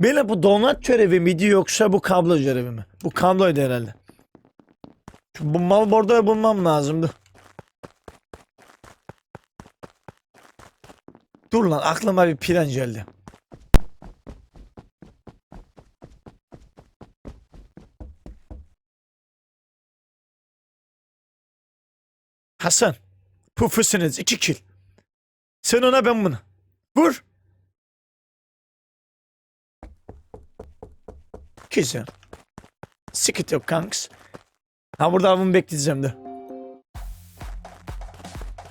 Benim bu donat görevi miydi yoksa bu kablo görevi mi? Bu kabloydu herhalde. Şu Bu mal bordoyu bulmam lazımdı. Dur lan aklıma bir plan geldi. Hasan. Pufusünüz iki kill. Sen ona ben buna. Vur. Güzel. Sıkıntı yok kanks. Ha burada avımı bekleyeceğim de.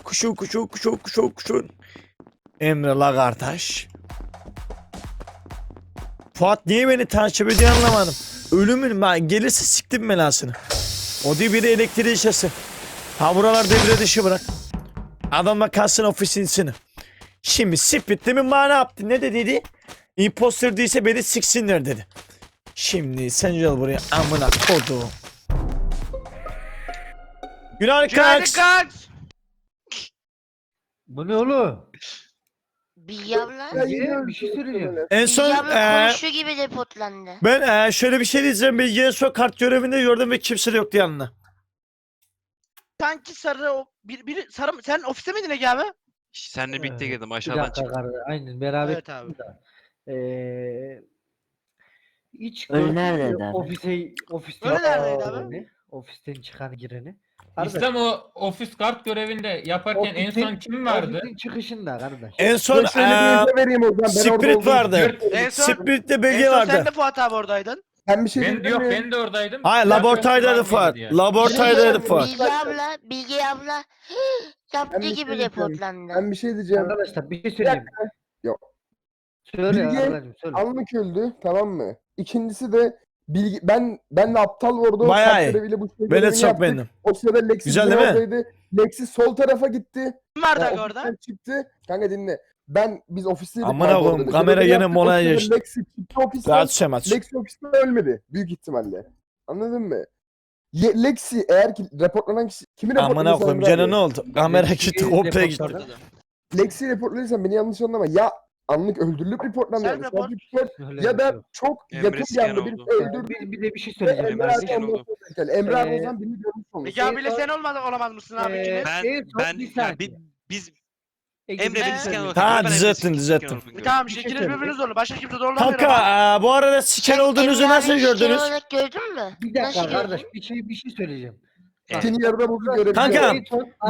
Kuşu kuşu kuşu kuşu kuşu. Emre Lagartaş. Fuat niye beni takip ediyor anlamadım. Ölümün ben gelirse siktim belasını. O değil biri elektriği işesi. Ha buralar devre dışı bırak. Adamla kalsın ofisin içine. Şimdi Spit demin bana ne yaptı? Ne dediydi? Imposter değilse beni siksinler dedi. Şimdi sen gel buraya amına koduğum. Günaydın Günaydın kanks. Bu ne oğlum? Abla. Bilge, bir şey söyleyeceğim. En son abla eee, konuşuyor gibi depotlandı. ben eee, şöyle bir şey diyeceğim. Bir son kart görevinde gördüm ve kimse de yoktu yanına. Sanki sarı o bir, biri sarı? Sen ofiste miydin Ege abi? Senle birlikte Evet, girdim Bir aşağıdan dakika çıktım. kardeş. Aynen beraber. Evet abi. Ee, hiç Öyle neredeydi abi? Ofise, ofiste Öyle neredeydi abi? gireni? Ofisten çıkan gireni. Kardeş, İslam o ofis kart görevinde yaparken en son kim vardı? Ofisin çıkışında kardeş. En son eee, vereyim o zaman. Ben orada Spirit olduğum vardı. En son, Spirit'te en belge son vardı. sen de Fuat abi oradaydın. Ben bir şey Ben yok ben de oradaydım. Hayır var diye. Laboratuvardaydı Bilge, Fuat. Bilge abla, Bilge abla yaptığı Ben bir gibi şey diyeceğim. depotlandı. Ben bir şey diyeceğim. Arkadaşlar bir şey söyleyeyim. Yok. Söyle Bilge- arkadaşım söyle. Öldü tamam mı? İkincisi de bilgi ben ben de aptal orada Bayağı iyi. göreviyle bu şey Böyle görevini çok yaptık. beğendim. O sırada Lexi Güzel değil mi? oradaydı. Lexi sol tarafa gitti. Kim vardı Ya, orada? ofisten çıktı. Kanka dinle. Ben biz kanka koyayım, orada. kamera yaptık. molaya geçti. Lexi çıktı ofisten. Lexi ofiste ölmedi. Büyük ihtimalle. Anladın mı? Ye, Lexi eğer ki raporlanan kişi kimi raporladı? Amına koyayım gene ne oldu? Kamera gitti, komple gitti. Lexi raporladıysan beni yanlış anlama. Ya anlık öldürülüp reportlanıyor. Sen Sen rapor- report Öyle ya da çok Emre yakın bir anda oldu. öldürdü. Bir, bir de bir şey söyleyeceğim. Emre Emre ondan oldu. geldi. Emre Ee, zaman birini görmüş olmuş. Ege abiyle sen olmadın olamaz mısın abi Ee, ikiniz? Ben- ben- ya bir- biz Emre bir beni şey siken olarak Ha, Emre düzelttin, düzelttin. Tamam Bir şey işte ikiniz söyleyeyim. birbiriniz zorlu. Başka kimse zorlamıyor ama. Kanka eee, bu arada siker olduğunuzu Emre nasıl şeker gördünüz? olarak gördün mü? Bir dakika Nasıl kardeş gördün? bir şey bir şey söyleyeceğim. Evet. İkinci yarıda bu görevi Kanka,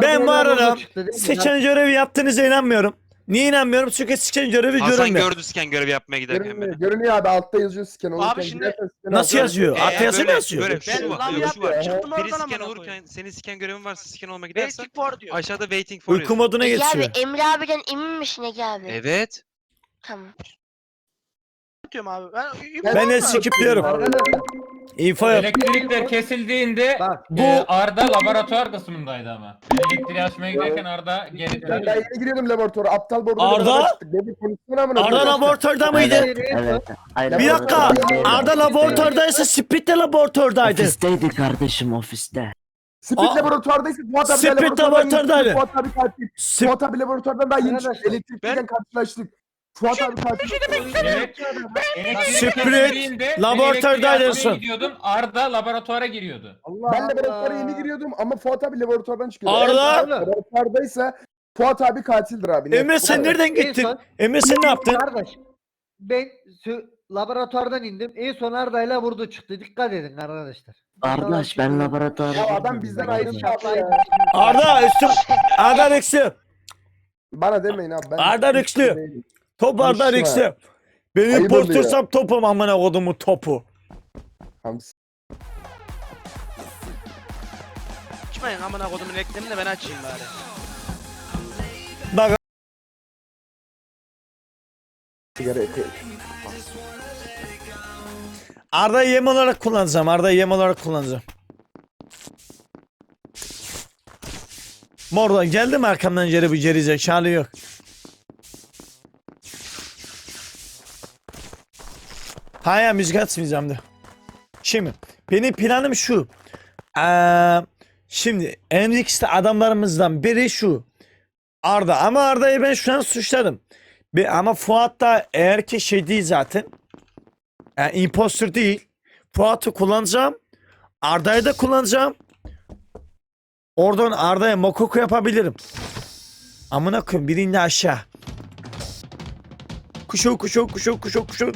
ben bu arada? Siken görevi yaptığınıza inanmıyorum. Niye inanmıyorum? Çünkü siken görevi Hasan görünmüyor. gördü siken görevi yapmaya giderken Görünüyor, beni. görünüyor abi altta yazıyor scan olurken. şimdi- girersen scan Nasıl yazıyor? Ee, Altta yazı mı böyle- yazıyor? Böyle Ben şu var, lan şu var. çıktım Biri oradan siken amına olurken koyayım. senin siken görevin varsa siken olmaya gidersen Basic for diyor. aşağıda waiting for Uyku yazıyor. moduna geçiyor. abi Emre abiden emin misin Ege abi? Evet. Tamam. Atıyorum abi. Ben, Ben de skipliyorum. Arkadaşlar İnfo yok. Elektrikler kesildiğinde bak Bu- e, Arda laboratuvar kısmındaydı ama. Ben elektriği açmaya giderken Arda geri Ben daha döndü. yeni giriyordum laboratuvara. Aptal bordo. Arda? Dedi konuşsana amına Arda koyayım. laboratuvarda mıydı? Evet. Hayır, Bir dakika. Arda laboratuvardaysa Spit de laboratuvardaydı. Ofisteydi kardeşim ofiste. Spit Aa, laboratuvardaysa Fuat abi Spit laboratuvardan laboratuvardaydı. Fuat abi katil. Sp- Fuat abi laboratuvardan daha yeni çıktı. Elektrikteyken karşılaştık. Fuat abi katil. Evet. Sprit kesildiğinde ben laboratuvardaydı elektriği en açmaya son. gidiyordum. Arda laboratuvara giriyordu. Allah Ben laboratuvara yeni giriyordum ama Fuat abi laboratuvardan çıkıyordu. Arda? Eğer laboratuvardaysa Fuat abi katildir abi. net. Emre sen nereden En gittin? son- Emre sen ne yaptın? Kardeş ben sö- laboratuvardan indim. En son Arda'yla vurdu çıktı. Dikkat edin arkadaşlar. Kardeş ben laboratuvara Ya adam bizden ayrı ya. Arda üstüm. Arda Rex'i. Bana demeyin abi. Ben Arda Rex'li. Top Arda Konuşma. Rex'i. Beni Ayıp impostursam topum amına kodumun topu. Hamsi. Açmayın amına kodumun eklerini de ben açayım bari. Bak Sigara yakıyor. Arda'yı yem olarak kullanacağım. Arda'yı yem olarak kullanacağım. Mordan geldi mi arkamdan geri bir geri zekalı yok. Hayır müzik açmayacağım da. Şimdi benim planım şu. Ee, Şimdi Enrix'te adamlarımızdan biri şu. Arda ama Arda'yı ben şu an suçladım. Bir, ama Fuat da eğer ki şey değil zaten. Yani imposter değil. Fuat'ı kullanacağım. Arda'yı da kullanacağım. Oradan Arda'ya mokoko yapabilirim. Amına koyayım biri indi aşağı. Kuşu kuşu kuşu kuşu kuşu.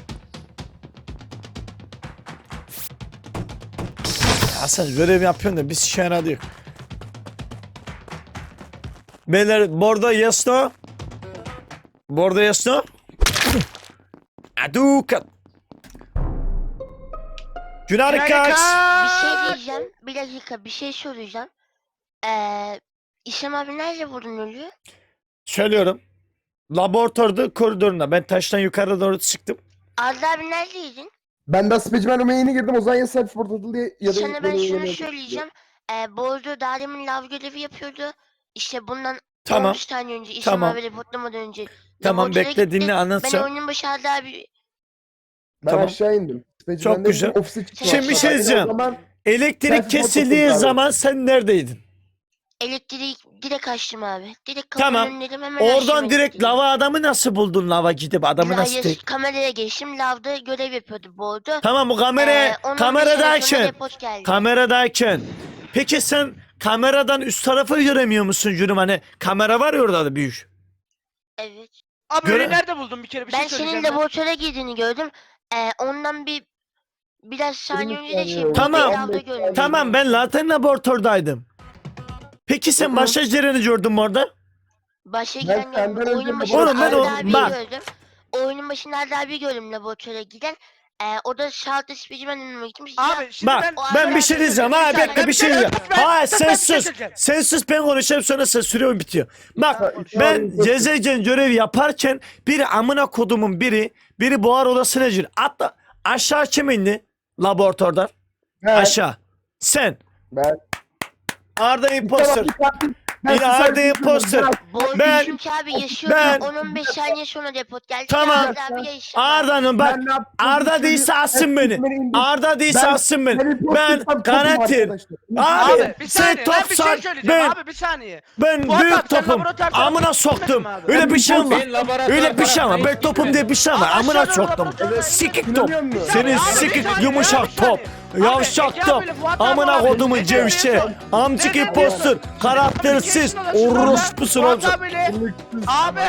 Hasan görev yapıyorsun da biz şey yaradı yok. Beyler bordo yes no. Bordo yes no. Adukat. Günah kaç. Bir şey diyeceğim. Bir dakika bir şey soracağım. Ee, İslam abi nerede vurdun ölüyü? Söylüyorum. Laboratuvarda koridorunda. Ben taştan yukarı doğru çıktım. Arda abi neredeydin? Ben de Specimen Room'a yeni girdim. O zaman ya self portal diye ya da Sana ben şunu söyleyeceğim. Ee, Bordo daha demin lav görevi yapıyordu. İşte bundan Tamam. 15 tane önce İslam Tamam. abi reportlamadan önce. Tamam bekle dinle Ben anlatacağım. oyunun başı Arda abi Ben Tamam. aşağı indim. Specimen'de güzel. indim, Ofise çıktım. Şimdi bir şey o diyeceğim. zaman Elektrik kesildiği abi. zaman sen neredeydin? elektriği direkt açtım abi. Direkt Tamam. kapının önündeydim hemen Oradan direkt gittim. lava adamı nasıl buldun lava gidip adamı nasıl Hayır, tek? kameraya geçtim. Lavda görev yapıyordu Bordo. Tamam bu kamera Ee, onun bir sene sonra kameradayken report geldi. kameradayken peki sen kameradan üst tarafı göremiyor musun Cürüm hani kamera var ya orada da büyük. Evet. Abi Göre- öyle nerede buldun bir kere bir ben şey senin söyleyeceğim. ben. laboratuvara girdiğini gördüm. Ee, ondan bir biraz saniye önce de şey Tamam. Lavda. Tamam ben zaten laboratuvardaydım. Peki sen Hı hı. başka yerini gördün mü orada? Başa Ben giden senden gördüm. önce Oyunun başında Oğlum ben o- Arda abiyi bak. gördüm. Oyunun başında Arda abiyi gördüm laboratuvara giden. Ee, o da şaltı spicimen önüme gitmiş. Ya, Abi şimdi Bak ben ben bir şey diyeceğim ha bir bekle saniye. bir şey diyeceğim. ben- sen ben- sus. Sen sus ben konuşayım sonra sen sürüyorum bitiyor. Bak Tamam. ben cezayken görev yaparken biri amına kodumun biri biri buhar odasına gir. Hatta aşağı kim indi? Laboratuvardan. Aşağı. Sen. ben, Arda imposter. ben Yine Arda şey imposter. Ben- çünkü abi yaşıyordu. ben- 10-15 saniye sonra report geldi. Tamam. Arda abi yaşıyor. Arda'nın bak. Ben ne yaptım Arda değilse assın Ben beni. Arda değilse Ben- assın beni. Ben arkadaşlar. Abi, Abi bir sen saniye ben bir şey topsan söyleyeceğim ben abi bir saniye. ben Fuat büyük abi, sen topum. Amına yapmadın soktum. abi? Öyle bir şey mi? Ben Öyle bir şey falan ben topum diye bir şey. Abi Amına aşağıda soktum. laboratuvarda- Sikik top. Senin Abi, bir sikik saniye, yumuşak bir top. Yavşak Ege top. abiyle Fuat abi Amına kodumun abiyle- Amcık abiyle- Karaktersiz. Orospusun abiyle- Abi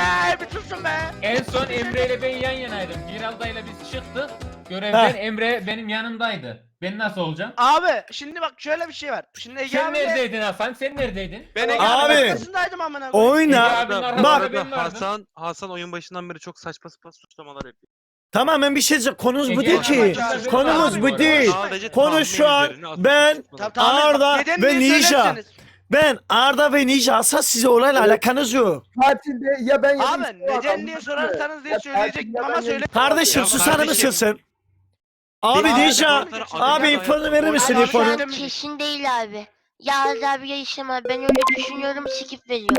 bir susun be. En son Emre ile ben yan yanaydım. Giralda ile biz çıktık. Görevden Heh. Emre benim yanımdaydı. Ben nasıl olacağım? Abi şimdi bak şöyle bir şey var. Şimdi Ege Sen abiyle- neredeydin Hasan? Sen neredeydin? Ben Ege Abi. arkasındaydım amına koyayım. Oyna. Bak. Hasan, Hasan oyun başından beri çok saçma sapan suçlamalar yapıyor. Tamamen bir şey diyeceğim. Konumuz bu değil ki. Konumuz bu değil. Konu şu an ben Arda ve Ninja. Ben Arda ve Ninja asla size olayla Evet. alakanız yok. Tatilde ya ben ya Abi neden diye sorarsanız diye tatil ama söyle. Kardeşim susar mısın? Abi Ninja. abi, infonu verir misin infonu? kesin değil abi. Ya Arda abi ya abi. Ben öyle düşünüyorum. Skip veriyorum.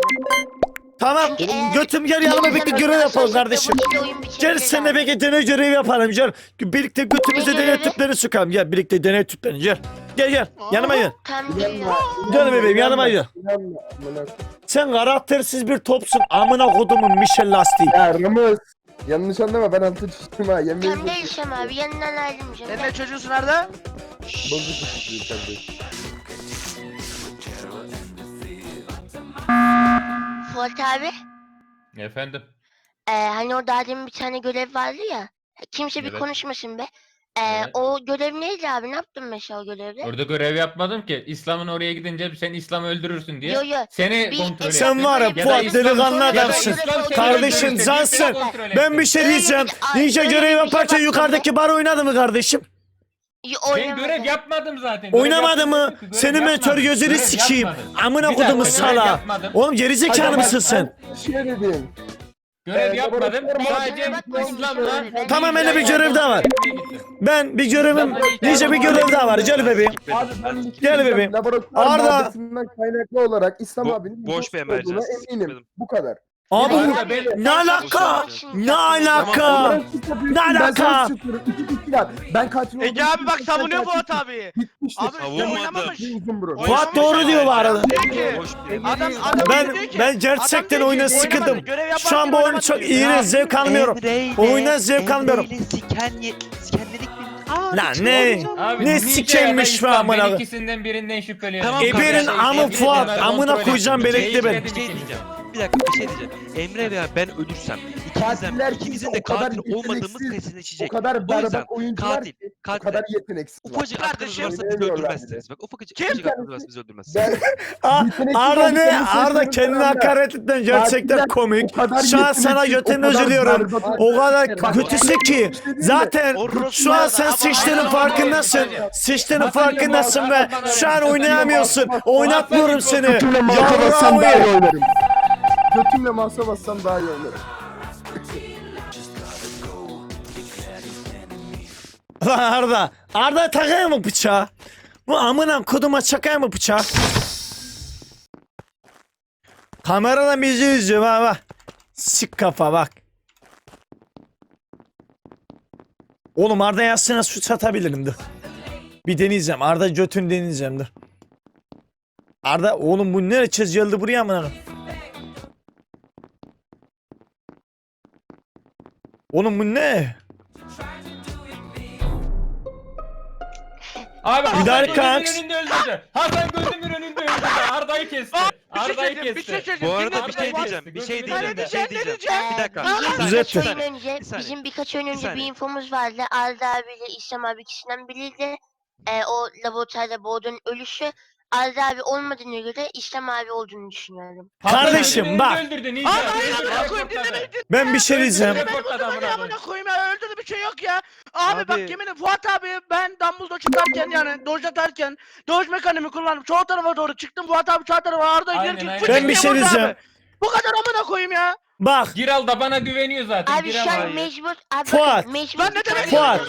Tamam eğer- götüm gel yanıma birlikte görev yapalım kardeşim. bu oyun Gel seninle birlikte deney görevi yapalım gel. Birlikte götümüze Ne deney görevi? tüplerini sıkalım. Gel birlikte deney tüplerini gel. Gel gel yanıma gel. Tam İnanma, geliyor. Gel bebeğim, yanıma gel. İnanma, amına. Sen karaktersiz bir topsun amına kodumun Michel lastiği. Ya Ramos. Yanlış anlama ben altı çizdim ha. Yemin Tam değil İslam abi. Yanından ayrılmayacağım. Sen Gel. ne çocuğusun Arda? Bozuk bir çizdim kardeşim. Fuat abi. Efendim. Ee, hani o daha demin bir tane görev vardı ya. Kimse bir Evet. konuşmasın be. Ee, Evet. O görev neydi abi? Ne yaptın mesela o görevde? Orada görev yapmadım ki. İslam'ın oraya gidince sen İslam'ı öldürürsün diye. Yo yo. Seni Bir- kontrol Sen ettim. var ya da Fuat, İslam- delikanlı ya da adamsın. İslam seni Kardeşim, öldürürse cansın. bir kontrol Ben ettim. bir şey Öyle diyeceğim. bir- ay, Ninja öyle görev bir şey yaparken yukarıdaki bar oynadı mı kardeşim? Yo, Ben oynamadım. görev yapmadım zaten. Görev Oynamadı mı? yapmadım ki, görev Senin yapmadım. gözünü Görev sikeyim. yapmadım. Amına Bir dakika, kodumun görev sala. yapmadım. Oğlum gerizekalı Hadi mısın sen? Şey dedim. Görev Ee, yapmadım. laboratuvar- Sadece öyle. Tamam, bende bir görev daha var. Ben bir görevim, nice bir görev daha var. Gel bebeğim. Abi ben bir şey Gel bebeğim. Laboratuvar Arda. kaynaklı olarak İslam abinin boş bir olduğuna eminim. Bu kadar. Abi Bu ben- ne alaka? Ne alaka? Ne alaka? Ben katil oldum. Ege abi bak savunuyor Fuat abi. Bitmiştir. Abi oynamamış. Uzun burun. Fuat doğru diyor bu arada. Diyor ki, Adam adam Ben diyor ki, ben adam gerçekten diyor ki, oyuna oynamadı, sıkıldım. görev Şu an bu oyunu oynamadı çok diyor. iğrenç zevk almıyorum. Oyuna zevk almıyorum. Lan ne? Abi Ne Ninja sikenmiş ya da be İslam, amına Ben koyayım. ikisinden birinden şüpheleniyorum. Tamam Eberin kardeşim, amı Fuat, ben amına koyacağım belekli Şey- beni. Bir şey dakika bir şey diyeceğim. Emre veya ben ölürsem ikimizden Katiller ikimizin kimse de o kadar katil olmadığımız yeteneksiz, kesinleşecek. O kadar O yüzden berbat oyuncular katil, ki. O katil. kadar yeteneksiz. var. Ufacık aklınız Kardeşim, varsa bizi bilemiyorlar öldürmezsiniz. Bak ufacık Kim ufacık aklınız varsa bizi öldürmezsiniz. Ben Arda ne? Arda söylüyorum kendini sana. hakaret ettin gerçekten Katiller komik. o kadar Şu an sana yeteneksiz, götünü o kadar üzülüyorum. berbat O kadar Bak, kötüsü ki zaten şu an sen sıçtığının farkındasın. Sıçtığının farkındasın ve şu an oynayamıyorsun. Oynatmıyorum seni. Bassam daha iyi Yavrum. oynarım. Götümle masa bassam daha iyi oynarım. Lan Arda. Arda takayım mı bıçağı? Bu amına koduma çakayım mı bıçağı? Kameradan bizi izliyor bak bak. Sik kafa bak. Oğlum Arda yazsına suç atabilirim dur. Bir deneyeceğim. Arda götünü deneyeceğim dur. Arda oğlum bu ne çizildi buraya amına? Oğlum bu ne? Abi Bir Hasan gözümün önünde öldürdü. Hasan gözümün önünde öldürdü. Arda'yı kesti. Bir şey Arda'yı bir şey kesti. söyleyeceğim. Bu arada Dinle, bir dinle, şey diyeceğim. Bir şey diyeceğim. Bir şey diyeceğim. Bir dakika. Bizim birkaç Düzelttin. oyun önce, Bir saniye. bizim birkaç oyun Bir önce bir saniye. infomuz vardı. Arda abiyle İslam abi ikisinden biriydi. Ee, o laboratuvarda Boğduğ'un ölüşü. Arda abi olmadığına göre İslam abi olduğunu düşünüyorum. Kardeşim, bak. amına koyayım. Ben bir şey diyeceğim. Amına koyayım. ya öldürdü bir şey yok ya. Abi, bak Abi- yemin Fuat abi ben Dumbledore çıkarken yani Doge atarken Doge mekanimi kullanıp sol tarafa doğru çıktım Fuat abi sağ tarafa Arda'yı Aynen, Ben bir şey diyeceğim. Bu kadar amına koyayım ya. Bak Giral da bana güveniyor zaten. Abi Giral şu an mecbur... Abi Fuat. mecbur... Lan ne demek Fuat.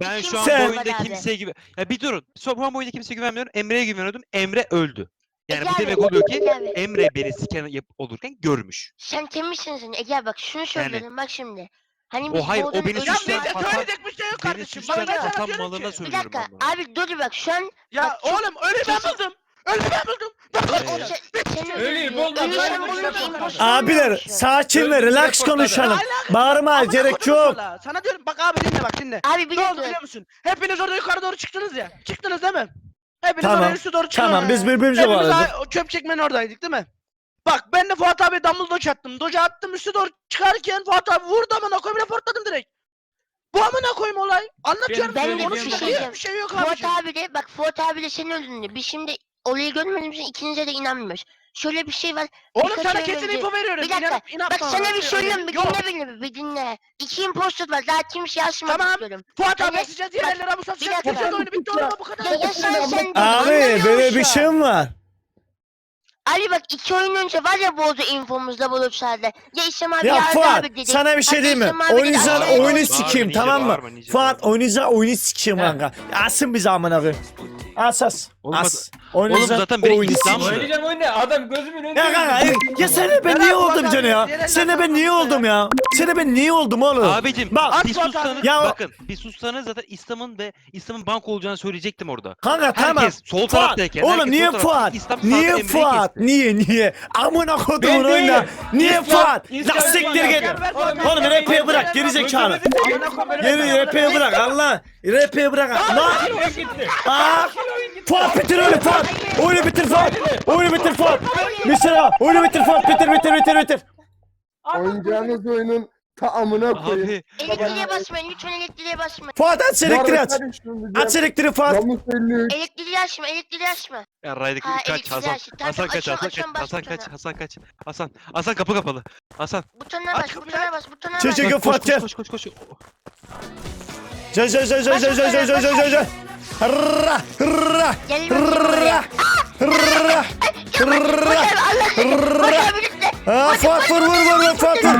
Ben şu an Sen- bu oyunda kimseye gibi... Ya bir durun. Şu bu oyunda kimseye güvenmiyorum. Emre'ye güveniyordum. Emre öldü. Yani Ege bu abi, demek oluyor ki Ege abi. Emre beni siken yap olurken görmüş. Sen temizsin sen Ege abi bak şunu söylüyorum bak şimdi. Hani O biz hayır, o beni Ya suçlayan. Hasan- söyleyecek bir şey yok Beni kardeşim. suçlayan Bak ben sana Hasan diyorum malına ki. Bir söylüyorum dakika abi dur bak şu an Ya Bak, oğlum ölü ben buldum. Ben buldum. Bak bak buldum, ben buldum. abiler sakin ve relax konuşalım. Bağırma gerek yok. sana. Diyorum bak abi dinle bak dinle. Abi bir Ne oldu dakika. biliyor musun? Hepiniz orada yukarı doğru çıktınız ya. Çıktınız değil mi? Hepiniz Tamam, oraya üstü doğru çıktınız. Tamam biz birbirimize Hepimiz bağladık. çöp çekmenin oradaydık değil mi? Bak ben de Fuat abi Dumbledore attım. Doge attım üstü doğru çıkarken Fuat abi vurdu amına koyayım raportladım direkt. Bu amına koyayım olay. Anlatıyorum. Ben de bir şey. Bir şey yok Fuat abiciğim. abi de bak Fuat abi de senin öldüğünde biz şimdi olayı görmediğimiz için ikinize de inanmıyoruz. Şöyle bir şey var. Oğlum birkaç sana kesin önce- info veriyorum. Bir dakika, İnanıp inanma. Bak sana bir söylüyorum bir Yok. dinle beni bir dinle. İki imposter var daha kimseye asmak Tamam. istiyorum. Fuat abi Evet, asacağız diğerleri bu satacağız. dakika. Kimse de oyunu bitti oğlum bu kadar. Ya, ya sen sen Abi böyle bir şey mi var? Ali bak iki oyun önce var ya boğdu infomuzda bulutlarda. Ya İslam abi Ya Arda Fuat abi dedi. sana bir şey Hatta diyeyim mi? İslam abi dedi, oyunu sikeyim tamam mı? bağırma, Ninja, Fuat bağırma. oynayacağın oyunu sikeyim kanka. Asın bizi amına koyayım. As as. Oğlum zaten biri oyunu İslam sikeyim. Oynayacağım oyunu adam gözümün önünde. Ya kanka öldürdü. ya sene ben niye oldum abi? canı ya? Sene ben niye oldum ya? Sene ben niye oldum oğlum? Abicim Bak bir sussanız Ya- bakın bir sussanız zaten İslam'ın ve İslam'ın bank olacağını söyleyecektim orada. kanka tamam. Herkes sol Fuat. taraftayken Oğlum herkes niye tarafta, Fuat? İslam sağda Niye Emre'yi Fuat? kesti. Niye niye? Amına kodumun Ben oyna. değilim. Niye Fuat? La siktir git. Oğlum, ver, bırak geri zekalı. Amına koyayım, ver, Geri ver. bırak Allah. Rap'i bırak. Lan. Oyun gitti. Aa! Fuat bitir oyunu Fuat. Oyunu bitir Fuat. Oyunu bitir Fuat. Ha. Oyunu bitir Fuat. Bitir bitir bitir bitir. Oynayacağınız oyunun ta amına koyayım. Abi Elektriğe basmayın lütfen elektriğe basmayın. Fuat aç elektriği aç. Aç. Elektriği Fuat. Yalan söylüyor. Elektriği açma elektriği açma. ya Raydik Ha, kaç elektriği Hasan. açtı. Tamam, Hasan kaç açıyorum, Hasan açıyorum, kaç bas Hasan kaç butona. Hasan kaç Hasan Hasan kapı kapalı. Hasan. Butonuna bas aç. bas butona bas. Çocuk- Koş Fuat gel. koş koş koş koş. Jö jö jö jö jö jö jö jö jö jö. Hırra hırra Gel buraya. hırra hırra. Ha Fuat vur vur vur vur Fuat vur.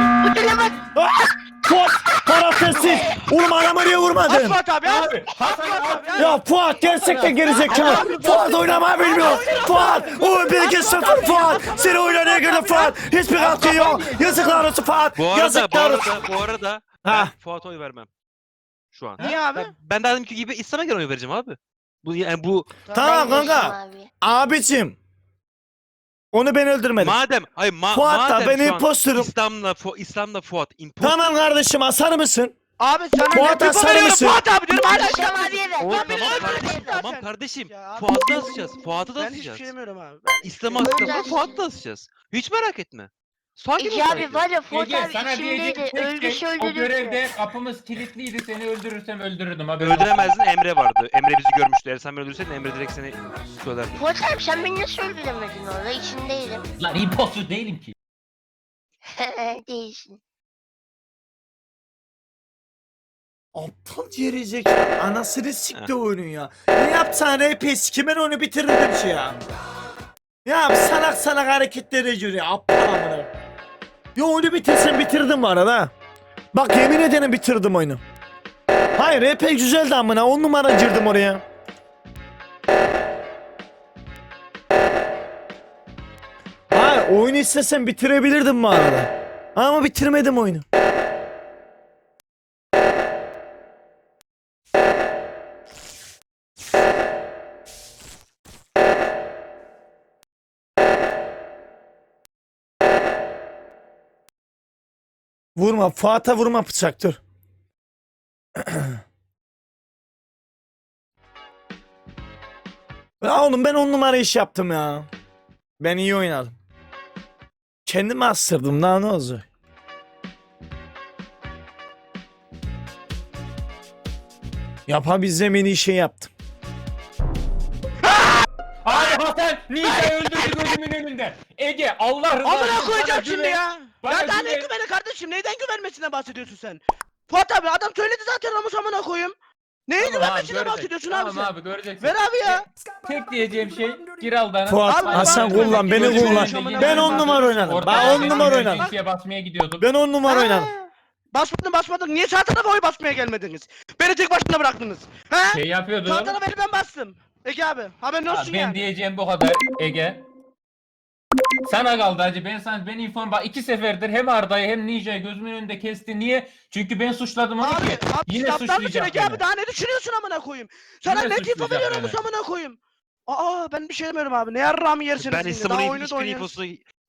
Bas. Ah! Fuat karaktersiz. Oğlum adamı niye vurmadın? Fuat abi. Abi. Ya Fuat gerçekten gerizekalı. Fuat oynamayı bilmiyor. Fuat. O 1-2-0 Fuat. Seni oynamaya girdi Fuat. Hiçbir katkı yok. Yazıklar olsun Fuat. Bu arada, bu Yazıklar olsun. arada, bu arada Ha. ben Fuat'a oy vermem. Şu an. Niye abi? Ben, ben de adamki gibi İslam'a göre oy vereceğim abi. Bu yani bu Tamam Ben kanka. abi. Abicim. Onu ben öldürmedim. madem hayır ma, Fuat da madem ben şu an imposterım. İslam'la Fu, İslam'la Fuat imposter. Tamam kardeşim asar mısın? Abi sana Fuat ne veriyorum mısın? Fuat abi diyorum hala ver. O, Ben tamam kardeşim, zaten. tamam kardeşim. Ya abi, Fuat'ı da asacağız. Fuat'ı da Ben hiçbir asacağız. şey demiyorum abi. İslam'ı Ben asacağız. Fuat'ı da asacağız. Hiç merak etme. Sakin ol. Ege abi var ya Fuat Ege abi sana diyeceğim içimdeydi. tek Öldü şey o öldürürdü. görevde kapımız kilitliydi seni öldürürsem öldürürdüm haberin olsun. Öldüremezdin Emre vardı. Emre bizi görmüştü. Eğer sen beni öldürseydin Emre direkt seni söylerdi. Fuat abi sen beni nasıl öldüremedin orada? İçindeydim. Lan impostor değilim ki. Değilsin. Aptal gerizekalı. Anasını sikti oyunu ya. Ne yapsan RP sikimen onu bitirirdim şey ya. Ya salak salak hareketlere göre aptal amına. Ya oyunu bitirsen bitirdim bu arada. Bak yemin ederim bitirdim oyunu. Hayır RP güzeldi amına 10 numara girdim oraya. Hayır oyunu istesem bitirebilirdim bu arada. Ama bitirmedim oyunu. Vurma Fuat'a vurma bıçak dur. Ya oğlum ben on numara iş yaptım ya. Ben iyi oynadım. Kendimi astırdım daha ne olacak? Yapabileceğim en iyi şey yaptım. Nisa öldürdü gözümün önünde. Ege Allah rızası Amına koyacağım şimdi ya. Bana Ya daha ne güven. güveni kardeşim? Neyden güvenmesinden bahsediyorsun sen? Fuat abi adam söyledi zaten Ramus amına koyayım. Neye Tamam güvenmesinden bahsediyorsun tamam abi sen? abi göreceksin. Ver abi ya. Tek diyeceğim şey gir al bana. Fuat Abi, Hasan kullan beni kullan. Ben on numara oynadım. Ben on numara oynadım. basmaya gidiyordum. Ben on numara oynadım. Ha. Basmadın basmadın. Niye sağ tarafa oy basmaya gelmediniz? Beni tek başına bıraktınız. He? Şey yapıyordum. Sağ tarafa ben bastım. Ege abi haberin Ha, olsun ben yani. diyeceğim bu kadar Ege. Sana kaldı hacı ben sana ben inform bak iki seferdir hem Arda'yı hem Ninja'yı gözümün önünde kesti. Niye? Çünkü ben suçladım onu Abi, ki. abi Yine aptal mısın suçlayacak Ege abi beni. daha ne düşünüyorsun amına koyayım? Sana Yine ne info suçlayacak veriyorum bu beni. amına koyayım? Aa ben bir şey demiyorum abi. Ne yarrağımı yersiniz Ben şimdi. İslam'ın Daha hiçbir, oyunu da hiçbir oynuyoruz. infosuna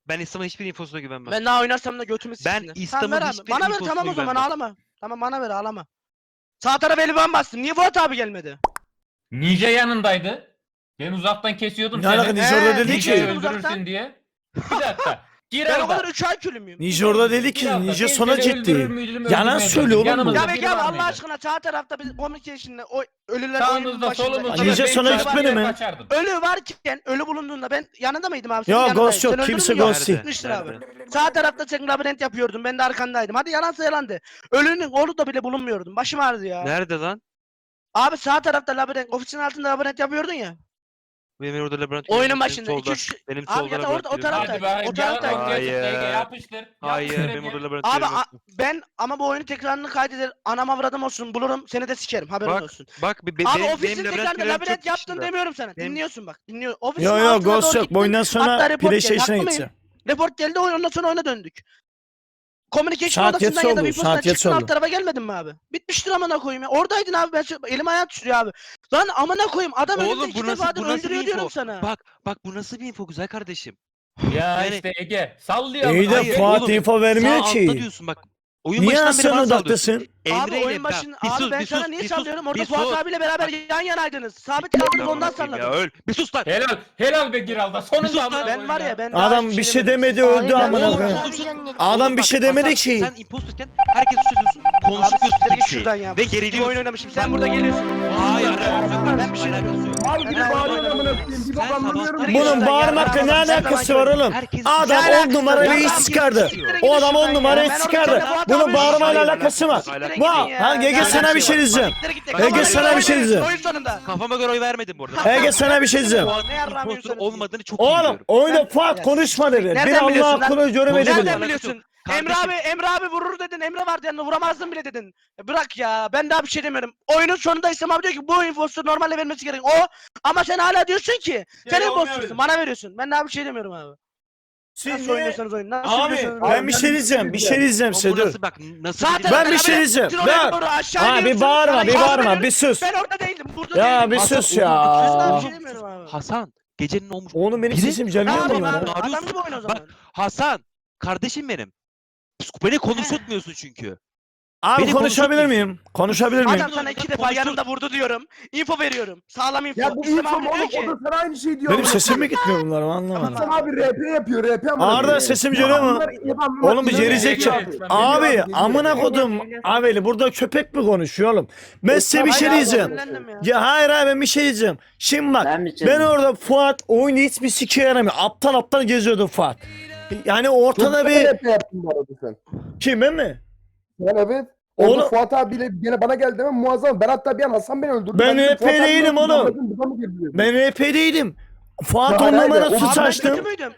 ben İslam'ın hiçbir infosuna güvenmem. Ben daha oynarsam da götümü Ben siksinler. İslam'ın ver abi. hiçbir Bana ver infosuna tamam o zaman güvenmem. ağlama. Tamam bana ver ağlama. Sağ tarafa eli ben bastım. Niye Fuat abi gelmedi? Ninja yanındaydı. Ben uzaktan kesiyordum Ne alaka seni. Ninja orada Ee, dedi Ninja'yı ki. Uzaktan- öldürürsün diye. Bir dakika. Gir Ben o Arda. kadar 3 ay külü müyüm? Ninja orada dedi Bir ki dakika, Ninja ben sona seni ciddi. müydüm, Yalan öldürmezdim. söylüyor oğlum bu. Yanımızda Ya biri var abi Allah mıydı? aşkına sağ tarafta biz communication'la o ölüler oyunun Sağımızda başında. solumuzda Ninja da ben sona çarpar gitmedi mi? kaçardım. Ölü varken ölü bulunduğunda ben yanında mıydım abi? Senin Yok yanındaydın. ghost yok. Sen öldürdün Kimse mü? Ghost değil. Gitmiştir abi. Nerede? Sağ tarafta sen labirent yapıyordun. Ben de arkandaydım. Hadi yalansa yalandı. Ölünün orada bile bulunmuyordum. Başım ağrıdı ya. Nerede lan? Abi sağ tarafta labirent, ofisin altında labirent yapıyordun ya. Benim orada labirent Oyunun başında. benim 2 solda. 3 Benim Abi solda ya da labirent orada o tarafta. Hadi O tarafta. Hayır. yapıştır. Hayır Yapıştır benim orada labirent Abi a- ben ama bu oyunun tekrarını kaydeder. Anam avradım olsun. Bulurum. Seni de sikerim. Haberin Bak, olsun. Bak be, be, Abi benim, ofisin benim labirent tekrarında görevim labirent yaptın dışında. demiyorum sana. Benim- Dinliyorsun bak. Dinliyor. Ofisin Yo yo altına ghost doğru yok. gittin. Bu oyundan Hatta sonra report geldi, PlayStation'a haklı mıyım? gideceğim. Report geldi ondan sonra oyuna döndük. Communication Saat odasından ya da oldu, bir saat yetisi çıktın oldu. alt tarafa gelmedin mi abi? Bitmiştir amına koyayım ya. Oradaydın abi ben sö- elim ayağım tutuyor abi. Lan amına koyayım adam Oğlum, önümde bu iki nasıl- defadır bu nasıl bir öldürüyor info? diyorum sana. Bak bak bu nasıl bir info güzel kardeşim. Ya Yani- işte Ege sallıyor. İyi de Hayır, Fuat oğlum, info vermiyor Sağ altta ki. diyorsun bak. Oyun Niye başından beri bana odaktasın? sallıyorsun. Emre Abi ile oyun bak, başın bir abi sus, ben bir sana sus, niye bir sus, sallıyorum orada bir Fuat sus. abiyle beraber yan yanaydınız. Sabit kaldınız Tamam, ondan bakayım ya, salladım. öl. Bir sus lan. Helal, helal be Giral'da. Sonunda sus lan, amına Ben koyayım var ya ben Adam bir şey demedim. demedi Abi öldü ben amına oğlum, koyayım. abi. Adam Oğlum bir şey demedi ki. Sen imposterken herkes suçluyorsun. Abi Konuşuyorsun siktir git bir şey. şuradan ya. Ve oyun geriliyorsun. oynamışım. Sen burada geliyorsun. Hayır alakası yok. Ben bir şey alakası yok. Mal gibi bağırıyorsun amına koyayım. Bir bak anlamıyorum. Bunun bağırmakla ne alakası var oğlum? Adam Ne on numara bir iş çıkardı. git O adam on numara iş çıkardı. Bunun bağırmayla şey alakası var. Ya. ha, Ege sana bir şey diyeceğim. Ege, sana bir şey diyeceğim. Oyun sonunda. Kafama göre oy vermedim bu arada. Ege sana bir şey diyeceğim. Olmadığını çok iyi Oğlum oyunda Fuat konuşma dedi. Bir Allah hakkını görmedi bile. Nereden biliyorsun? Emre abi Emre abi vurur dedin. Emre vardı yanında vuramazdım bile dedin. E Bırak ya ben daha bir şey demiyorum. Oyunun sonunda İslam abi diyor ki bu infosu normalde verilmesi gerek. O ama sen hala diyorsun ki sen imposter'sın bana veriyorsun. Ben daha bir şey demiyorum abi. Siz Nasıl niye- oynuyorsanız oynayın. Nasıl Abi biliyorsanız ben bir şey diyeceğim. Bir şey diyeceğim o size dur. burası bak nasıl Zaten Ben bir şey diyeceğim. Ben- Ha bir bağırma bir bağırma bir sus. Ben orada değildim. Burada Ya değildim. bir Hasan, sus oğlum, ya. Bir şey demiyorum abi. Hasan gecenin olmuş. Oğlum benim Biri- sesim Ne geliyor mu yapayım lan? abi? Adam gibi oyna o Bak, zaman. Hasan kardeşim benim. Beni konuşturtmuyorsun çünkü. Abi Beni konuşabilir miyim? Konuşabilir miyim? Adam sana iki defa yanımda vurdu diyorum. Info veriyorum. Sağlam info. Ya bu İslam info abi oğlum o da sana aynı şey diyor. Benim sesim mi gitmiyor bunlar anlamadım. Hasan abi RP yapıyor RP ama. Arda sesim geliyor mu? Oğlum bir geri zekalı. Abi amına kodum. Abi burada köpek mi konuşuyor oğlum? Ben size bir şey diyeceğim. ya. Hayır abi ben bir şey diyeceğim. Şimdi bak Ben şey orada Fuat oyunu hiçbir sike yaramıyor. Aptal aptal geziyordu Fuat. Yani ortada bir... RP yaptın bu arada sen. Kim ben mi? Sen evet. Orada Oğlum- Fuat abiyle gene bana geldi ama muazzam. Ben hatta bir an Hasan beni öldürdü. Ben dedim, RP Fuat abi değilim oğlum. Ben RP'deydim. Fuat Ya on hayır, numara hayır, o- suç Abi ben açtım. kötü müydüm?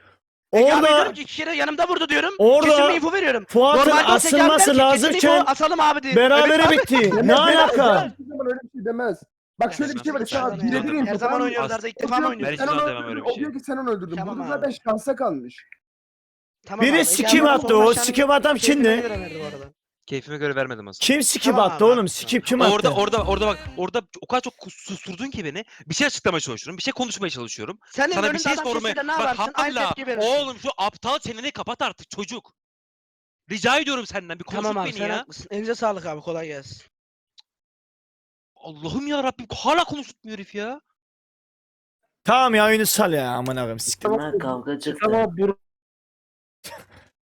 Peki abi Orada diyorum ki iki kere yanımda vurdu diyorum. Orada Kesin info veriyorum. Fuat'ın abi asılması lazımken asalım abi diye. berabere Evet abi. bitti. Ne alaka? Hiçbir zaman öyle bir şey demez. Bak şöyle bir şey var. Sen zaman birebir info. Her zaman oynuyorlar da ilk defa mı ki, Ben oynuyorsun? hiç sen onu demem öyle öldürdün. bir O şey. diyor ki sen onu öldürdün. Burada abi. zaten şansa kalmış. Tamam Biri abi, sikim attı. O sikim adam keyfine kimdi? göre verdi bu arada. Keyfime göre vermedim Hasan. Kim sikim Tamam attı abi. oğlum? Sikim kim attı? Orada orada orada bak orada o kadar çok susturdun ki beni. Bir şey açıklamaya çalışıyorum. Bir şey konuşmaya çalışıyorum. Senin Sana bir önünde şey adam sormaya. ne Bak yaparsın? Aynı tepki verirsin. oğlum şu aptal çeneni kapat artık çocuk. Rica ediyorum senden bir konuştur Tamam abi beni sen ya. haklısın. Elinize sağlık abi kolay gelsin. Allah'ım ya Rabbim hala konuşturmuyor herif ya. Tamam ya oyunu sal ya aman abim sikim. Bunlar kavga çıktı.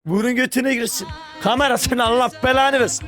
Vurun götüne girsin. Kamera seni Allah belanı versin.